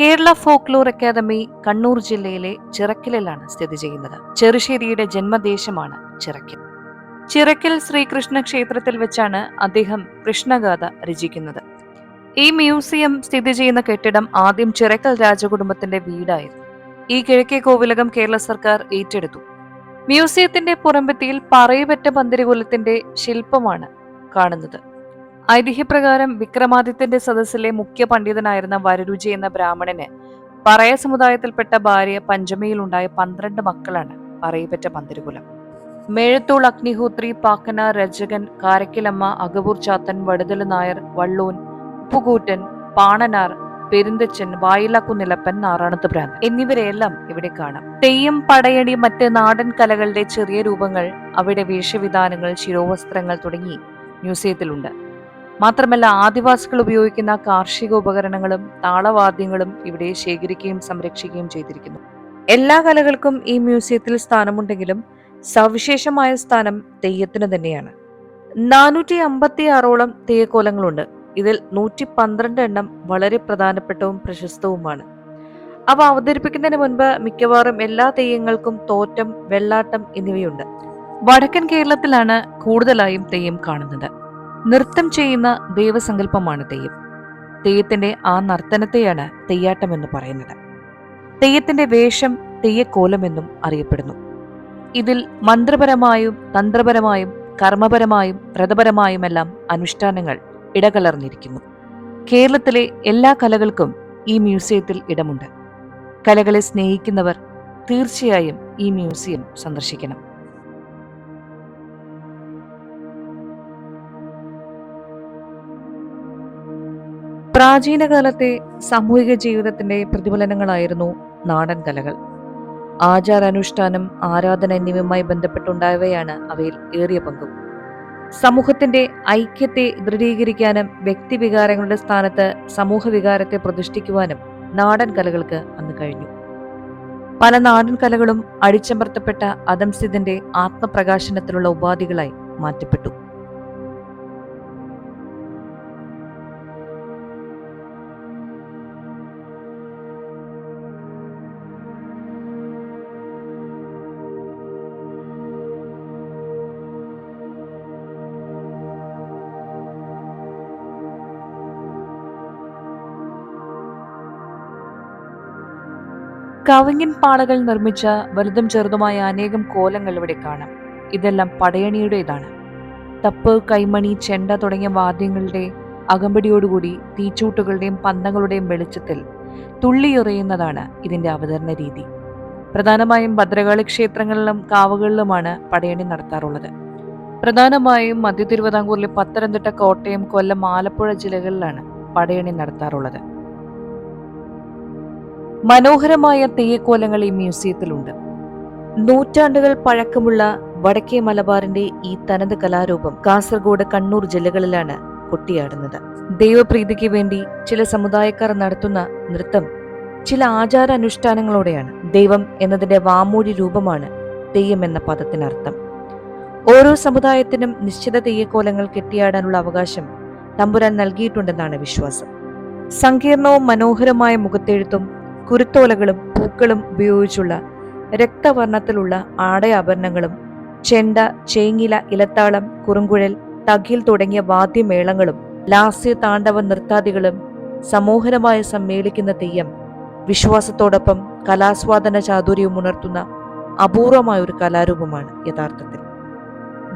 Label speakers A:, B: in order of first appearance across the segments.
A: Kerala folklore academy Kannur ജില്ലയിലെ ചിറക്കലിലാണ് സ്ഥിതി ചെയ്യുന്നത്. ചെറുശ്ശേരിയുടെ ജന്മദേശമാണ് ചിറക്കൽ. ചിറക്കൽ ശ്രീകൃഷ്ണ ക്ഷേത്രത്തിൽ വെച്ചാണ് അദ്ദേഹം കൃഷ്ണഗാഥ രചിക്കുന്നത്. ഈ മ്യൂസിയം സ്ഥിതി ചെയ്യുന്ന കെട്ടിടം ആദ്യം ചിറക്കൽ രാജകുടുംബത്തിന്റെ വീടായിരുന്നു. ഈ കിഴക്കേ കോവിലകം കേരള സർക്കാർ ഏറ്റെടുത്തു. മ്യൂസിയത്തിന്റെ പുറംഭിത്തിയിൽ പറയപെറ്റ പന്തിരികുലത്തിന്റെ ശില്പമാണ് കാണുന്നത്. ഐതിഹ്യപ്രകാരം വിക്രമാദിത്യന്റെ സദസ്സിലെ മുഖ്യ പണ്ഡിതനായിരുന്ന വരരുചി എന്ന ബ്രാഹ്മണന് പറയ സമുദായത്തിൽപ്പെട്ട ഭാര്യ പഞ്ചമിയിലുണ്ടായ പന്ത്രണ്ട് മക്കളാണ് പറയപ്പെട്ട പന്തിരുകുലം. മേഴത്തോൾ അഗ്നിഹോത്രി പാക്കന രജകൻ കാരക്കിലമ്മ അകവൂർ ചാത്തൻ വടുതൽ നായർ വള്ളൂൻ ഉപ്പുകൂറ്റൻ പാണനാർ പെരുന്തച്ചൻ വായിലാക്കുനിലപ്പൻ നാറാണത്ത് ഭ്രാന്ത് എന്നിവരെയെല്ലാം ഇവിടെ കാണാം. തെയ്യം പടയണി മറ്റ് നാടൻ കലകളുടെ ചെറിയ രൂപങ്ങൾ അവിടെ വേഷവിധാനങ്ങൾ ശിരോവസ്ത്രങ്ങൾ തുടങ്ങി മ്യൂസിയത്തിലുണ്ട്. മാത്രമല്ല ആദിവാസികൾ ഉപയോഗിക്കുന്ന കാർഷിക ഉപകരണങ്ങളും താളവാദ്യങ്ങളും ഇവിടെ ശേഖരിക്കുകയും സംരക്ഷിക്കുകയും ചെയ്തിരിക്കുന്നു. എല്ലാ കലകൾക്കും ഈ മ്യൂസിയത്തിൽ സ്ഥാനമുണ്ടെങ്കിലും സവിശേഷമായ സ്ഥാനം തെയ്യത്തിന് തന്നെയാണ്. നാനൂറ്റി അമ്പത്തി ആറോളം തെയ്യക്കോലങ്ങളുണ്ട്. ഇതിൽ നൂറ്റി പന്ത്രണ്ട് എണ്ണം വളരെ പ്രധാനപ്പെട്ടവും പ്രശസ്തവുമാണ്. അവ അവതരിപ്പിക്കുന്നതിന് മുൻപ് മിക്കവാറും എല്ലാ തെയ്യങ്ങൾക്കും തോറ്റം വെള്ളാട്ടം എന്നിവയുണ്ട്. വടക്കൻ കേരളത്തിലാണ് കൂടുതലായും തെയ്യം കാണുന്നത്. നൃത്തം ചെയ്യുന്ന ദൈവസങ്കല്പമാണ് തെയ്യം. തെയ്യത്തിന്റെ ആ നർത്തനത്തെയാണ് തെയ്യാട്ടം എന്ന് പറയുന്നത്. തെയ്യത്തിന്റെ വേഷം തെയ്യക്കോലമെന്നും അറിയപ്പെടുന്നു. ഇതിൽ മന്ത്രപരമായും തന്ത്രപരമായും കർമ്മപരമായും വ്രതപരമായുമെല്ലാം അനുഷ്ഠാനങ്ങൾ ഇടകലർന്നിരിക്കുന്നു. കേരളത്തിലെ എല്ലാ കലകൾക്കും ഈ മ്യൂസിയത്തിൽ ഇടമുണ്ട്. കലകളെ സ്നേഹിക്കുന്നവർ തീർച്ചയായും ഈ മ്യൂസിയം സന്ദർശിക്കണം. പ്രാചീന കാലത്തെ സാമൂഹിക ജീവിതത്തിന്റെ പ്രതിഫലനങ്ങളായിരുന്നു നാടൻ കലകൾ. ആചാരാനുഷ്ഠാനം ആരാധന എന്നിവയുമായി ബന്ധപ്പെട്ടുണ്ടായവയാണ് അവയിൽ ഏറിയ പങ്കും. സമൂഹത്തിന്റെ ഐക്യത്തെ ദൃഢീകരിക്കാനും വ്യക്തിവികാരങ്ങളുടെ സ്ഥാനത്ത് സമൂഹ വികാരത്തെ പ്രതിഷ്ഠിക്കുവാനും നാടൻ കലകൾക്ക് അന്ന് കഴിഞ്ഞു. പല നാടൻ കലകളും അടിച്ചമർത്തപ്പെട്ട അദംസിദിന്റെ ആത്മപ്രകാശനത്തിനുള്ള ഉപാധികളായി മാറ്റപ്പെട്ടു. കവിങ്ങിൻ പാളകൾ നിർമ്മിച്ച വലുതും ചെറുതുമായ അനേകം കോലങ്ങൾ ഇവിടെ കാണാം. ഇതെല്ലാം പടയണിയുടേതാണ്. തപ്പ് കൈമണി ചെണ്ട തുടങ്ങിയ വാദ്യങ്ങളുടെ അകമ്പടിയോടുകൂടി തീച്ചൂട്ടുകളുടെയും പന്തങ്ങളുടെയും വെളിച്ചത്തിൽ തുള്ളിയുറയുന്നതാണ് ഇതിന്റെ അവതരണ രീതി. പ്രധാനമായും ഭദ്രകാളി ക്ഷേത്രങ്ങളിലും കാവുകളിലുമാണ് പടയണി നടത്താറുള്ളത്. പ്രധാനമായും മധ്യ തിരുവിതാംകൂറിലെ പത്തനംതിട്ട കോട്ടയം കൊല്ലം ആലപ്പുഴ ജില്ലകളിലാണ് പടയണി നടത്താറുള്ളത്. മനോഹരമായ തെയ്യക്കോലങ്ങൾ ഈ മ്യൂസിയത്തിലുണ്ട്. നൂറ്റാണ്ടുകൾ പഴക്കമുള്ള വടക്കേ മലബാറിന്റെ ഈ തനത് കലാരൂപം കാസർഗോഡ് കണ്ണൂർ ജില്ലകളിലാണ് കൊട്ടിയാടുന്നത്. ദൈവപ്രീതിക്ക് വേണ്ടി ചില സമുദായക്കാർ നടത്തുന്ന നൃത്തം ചില ആചാര അനുഷ്ഠാനങ്ങളോടെയാണ് ദൈവം എന്നതിന്റെ വാമൂഴി രൂപമാണ് തെയ്യം എന്ന പദത്തിനർത്ഥം. ഓരോ സമുദായത്തിനും നിശ്ചിത തെയ്യക്കോലങ്ങൾ കെട്ടിയാടാനുള്ള അവകാശം തമ്പുരാൻ നൽകിയിട്ടുണ്ടെന്നാണ് വിശ്വാസം. സങ്കീർണവും മനോഹരമായ മുഖത്തെഴുത്തും കുരുത്തോലകളും പൂക്കളും ഉപയോഗിച്ചുള്ള രക്തവർണത്തിലുള്ള ആടയാഭരണങ്ങളും ചെണ്ട ചേങ്ങില ഇലത്താളം കുറുങ്കുഴൽ തകിൽ തുടങ്ങിയ വാദ്യമേളങ്ങളും ലാസ്യ താണ്ഡവ നൃത്താദികളും സമോഹരമായി സമ്മേളിക്കുന്ന തെയ്യം വിശ്വാസത്തോടൊപ്പം കലാസ്വാദന ചാതുര്യം ഉണർത്തുന്ന അപൂർവമായ ഒരു കലാരൂപമാണ് യഥാർത്ഥത്തിൽ.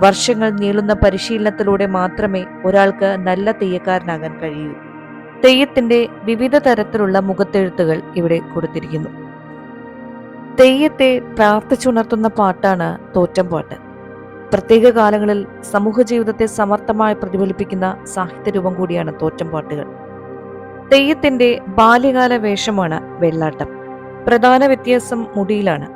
A: വർഷങ്ങൾ നീളുന്ന പരിശീലനത്തിലൂടെ മാത്രമേ ഒരാൾക്ക് നല്ല തെയ്യക്കാരനാകാൻ കഴിയൂ. തെയ്യത്തിന്റെ വിവിധ തരത്തിലുള്ള മുഖത്തെഴുത്തുകൾ ഇവിടെ കൊടുത്തിരിക്കുന്നു. തെയ്യത്തെ പ്രാർത്ഥിച്ചുണർത്തുന്ന പാട്ടാണ് തോറ്റംപാട്ട് പ്രത്യേക കാലങ്ങളിൽ സമൂഹ ജീവിതത്തെ സമർത്ഥമായി പ്രതിഫലിപ്പിക്കുന്ന സാഹിത്യ രൂപം കൂടിയാണ് തോറ്റംപാട്ടുകൾ തെയ്യത്തിന്റെ ബാല്യകാല വേഷമാണ് വെള്ളാട്ടം. പ്രധാന വ്യത്യാസം മുടിയിലാണ്.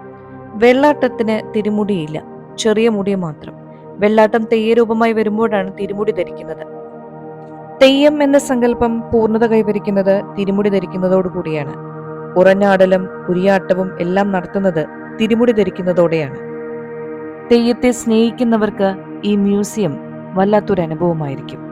A: വെള്ളാട്ടത്തിന് തിരുമുടിയില്ല. ചെറിയ മുടി മാത്രം. വെള്ളാട്ടം തെയ്യരൂപമായി വരുമ്പോഴാണ് തിരുമുടി ധരിക്കുന്നത്. തെയ്യം എന്ന സങ്കല്പം പൂർണത കൈവരിക്കുന്നത് തിരുമുടി ധരിക്കുന്നതോടുകൂടിയാണ് ഉറഞ്ഞാടലും കുരിയാട്ടവും എല്ലാം നടത്തുന്നത് തിരുമുടി ധരിക്കുന്നതോടെയാണ്. തെയ്യത്തെ സ്നേഹിക്കുന്നവർക്ക് ഈ മ്യൂസിയം വല്ലാത്തൊരു അനുഭവമായിരിക്കും